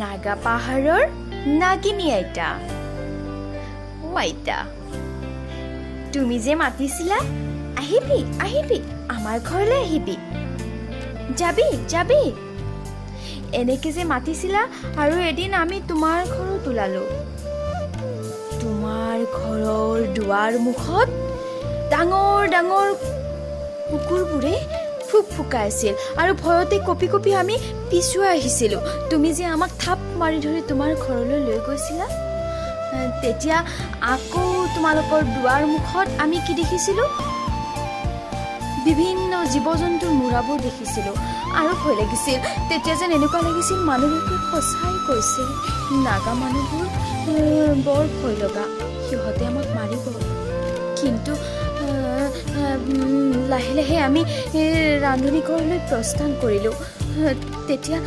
নাগা পাহাৰৰ নাগিনী আইতা অ আইতা তুমি যে মাতিছিলা, আহিবি আহিবি আমাৰ ঘৰলৈ আহিবি। যাবি যাবি। এনেকে যে মাতিছিলা আৰু এদিন আমি তোমাৰ ঘৰত ওলালো। তোমাৰ ঘৰৰ দুৱাৰ মুখত ডাঙৰ ডাঙৰ কুকুৰবোৰে ফুক ফুকাই আছিল আৰু ভয়তে কঁপি কঁপি আমি পিছুৱাই আহিছিলোঁ। তুমি যে আমাক থাপ মাৰি ধৰি তোমাৰ ঘৰলৈ লৈ গৈছিলা? তেতিয়া আকৌ তোমালোকৰ দুৱাৰ মুখত আমি কি দেখিছিলোঁ? বিভিন্ন জীৱ জন্তুৰ মূৰাবোৰ দেখিছিলোঁ। আৰু ভয় লাগিছিল। তেতিয়া যেন এনেকুৱা লাগিছিল মানুহবোৰে সঁচাই কৈছে, নাগা মানুহবোৰ বৰ ভয় লগা। সিহঁতে আমাক মাৰিব। কিন্তু লাহে লাহে আমি এ, ৰান্ধনী ঘৰলৈ প্ৰস্থান কৰিলোঁ। তেতিয়া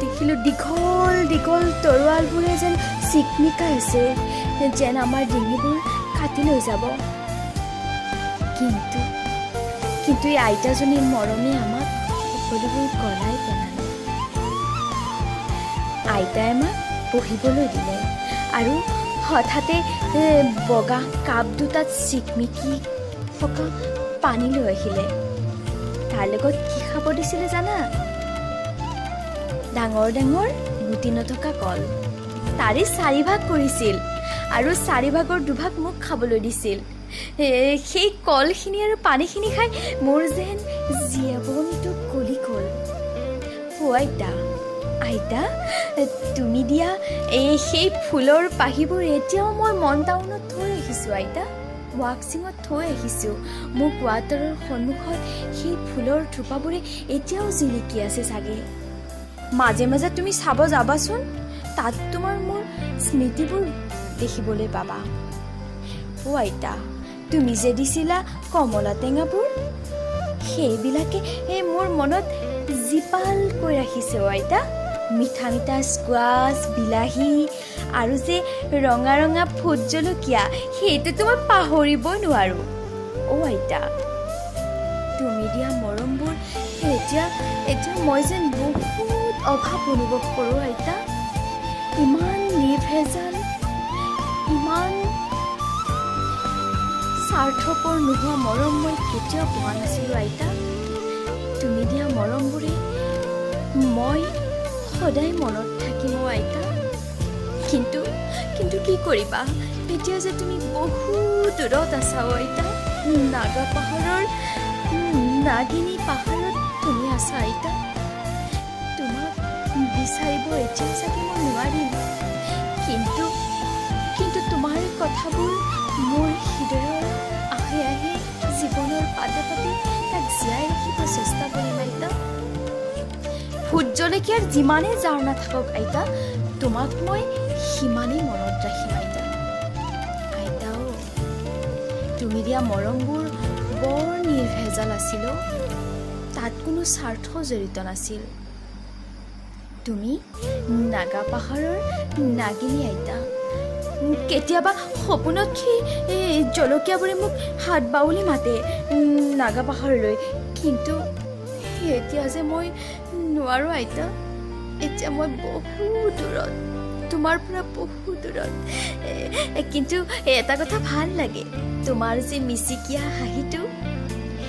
দেখিলোঁ দীঘল দীঘল তৰোৱালবোৰে যেন চিকমিকাই আছে যেন আমাৰ ডিঙিবোৰ কাটি লৈ যাব। কিন্তু কিন্তু এই আইতাজনীৰ মৰমে আমাক সকলোবোৰ গলাই পেলালে। আইতাই আমাক পঢ়িবলৈ দিলে আৰু হঠাতে বগা কাপ দুটাত চিকমিকি থকা পানী লৈ আহিলে। তাৰ লগত কি খাব দিছিলে জানা? ডাঙৰ ডাঙৰ গুটি নথকা কল। তাৰে চাৰিভাগ কৰিছিল আৰু চাৰিভাগৰ দুভাগ মোক খাবলৈ দিছিল। সেই কলখিনি আৰু পানীখিনি খাই মোৰ যেন জীৱনটো কলি গ'ল। আইতা আইতা, তুমি দিয়া এই, সেই ফুলৰ পাহিবোৰ এতিয়াও মই মন টাউনত থৈ ৰাখিছোঁ আইতা। ৱাকচিঙত থৈ আহিছোঁ। মোৰ কোৱাৰ্টাৰৰ সন্মুখত সেই ফুলৰ থোপাবোৰে এতিয়াও জিলিকি আছে চাগে। মাজে মাজে তুমি চাব যাবাচোন। তাত তোমাৰ মোৰ স্মৃতিবোৰ দেখিবলৈ পাবা। অ আইতা তুমি যে দিছিলা কমলা টেঙাবোৰ সেইবিলাকে মোৰ মনত জীপালকৈ ৰাখিছে অ আইতা। মিঠা মিঠা স্কোৱাছ বিলাহী আৰু যে ৰঙা ৰঙা ভোট জলকীয়া সেইটোতো মই পাহৰিবই নোৱাৰোঁ। অ' আইতা, তুমি দিয়া মৰমবোৰ, এতিয়া এতিয়া মই যেন বহুত অভাৱ অনুভৱ কৰোঁ আইতা। ইমান নিৰ্ভেজাল ইমান স্বাৰ্থপৰ নোহোৱা মৰম মই কেতিয়াও পোৱা নাছিলোঁ আইতা। তুমি দিয়া মৰমবোৰে মই সদায় মনত থাকিম আইতা। কিন্তু কিন্তু কি কৰিবা? এতিয়া যে তুমি বহু দূৰত আছা আইতা। নাগা পাহাৰৰ নাগিনী পাহাৰত তুমি আছা আইতা। তোমাক বিচাৰিব এতিয়া চাগে মই নোৱাৰিম। কিন্তু কিন্তু তোমাৰ কথাবোৰ মোৰ হৃদয়ৰ আহে আহে জীৱনৰ পাতে পাতে তাক জীয়াই ৰাখিব চেষ্টা কৰিম আইতা। ভোট জলকীয়াৰ যিমানেই জাৰ নাথাকক, আইতা? তোমাক মই সিমানেই মনত ৰাখিম, আইতা। আইতা অ' তুমি দিয়া মৰমবোৰ বৰ নিৰ্ভেজাল আছিল তাত কোনো স্বাৰ্থ জড়িত নাছিল। তুমি নাগা পাহাৰৰ নাগিনী, আইতা। কেতিয়াবা সপোনত এই জলকীয়াবোৰে মোক হাত বাউলি মাতে নাগা পাহাৰলৈ। কিন্তু এতিয়া যে মই নোৱাৰোঁ আইতা। এতিয়া মই বহু দূৰত, তোমাৰ পৰা বহু দূৰত। কিন্তু এটা কথা ভালো লাগে, তোমাৰ যে মিচিকীয়া হাঁহিটো,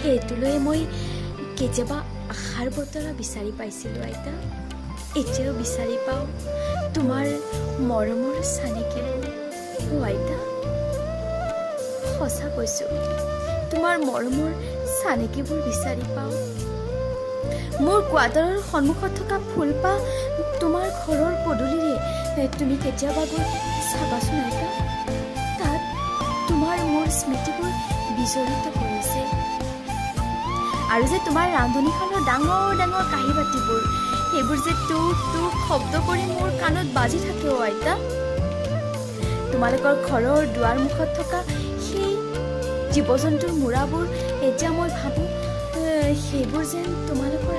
সেইটোলৈ মই কেতিয়াবা আশাৰ বতৰা বিচাৰি পাইছিলোঁ আইতা। এতিয়াও বিচাৰি পাওঁ, তোমাৰ মৰমৰ চানেকিবোৰ অ, আইতা, সঁচা কৈছোঁ, তোমাৰ মৰমৰ চানেকিবোৰ বিচাৰি পাওঁ। মোৰ কোৱাৰ্টাৰৰ সন্মুখত থকা ফুলপাহ তোমাৰ ঘৰৰ পদূলিৰে। তুমি কেতিয়াবা গৈ চাবাচোন আইতা। তাত তোমাৰ মোৰ স্মৃতিবোৰ বিজড়িত কৰিছে আৰু যে তোমাৰ ৰান্ধনীখনৰ ডাঙৰ ডাঙৰ কাঁহী বাতিবোৰ সেইবোৰ যে টুক টুক শব্দ কৰি মোৰ কাণত বাজি থাকে অ' আইতা। তোমালোকৰ ঘৰৰ দুৱাৰ মুখত থকা সেই জীৱ জন্তুৰ মূৰাবোৰ, এতিয়া মই ভাবোঁ সেইবোৰ যেন তোমালোকৰ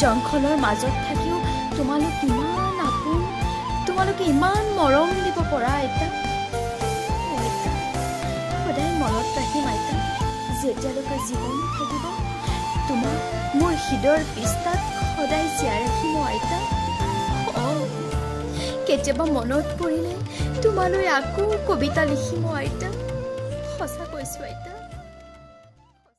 জংঘলৰ মাজত থাকিও তোমালোক ইমান আপোন তোমালোকে ইমান মৰম দিব পৰা আইতা। সদায় মনত ৰাখিম আইতা যেতিয়ালৈকে জীৱন থাকিব তোমাক মোৰ হৃদয়ৰ পৃষ্ঠাত সদায় জীয়াই ৰাখিম আইতা। অঁ কেতিয়াবা মনত পৰিলে তোমালৈ আকৌ কবিতা লিখিম আইতা। সঁচা কৈছোঁ আইতা।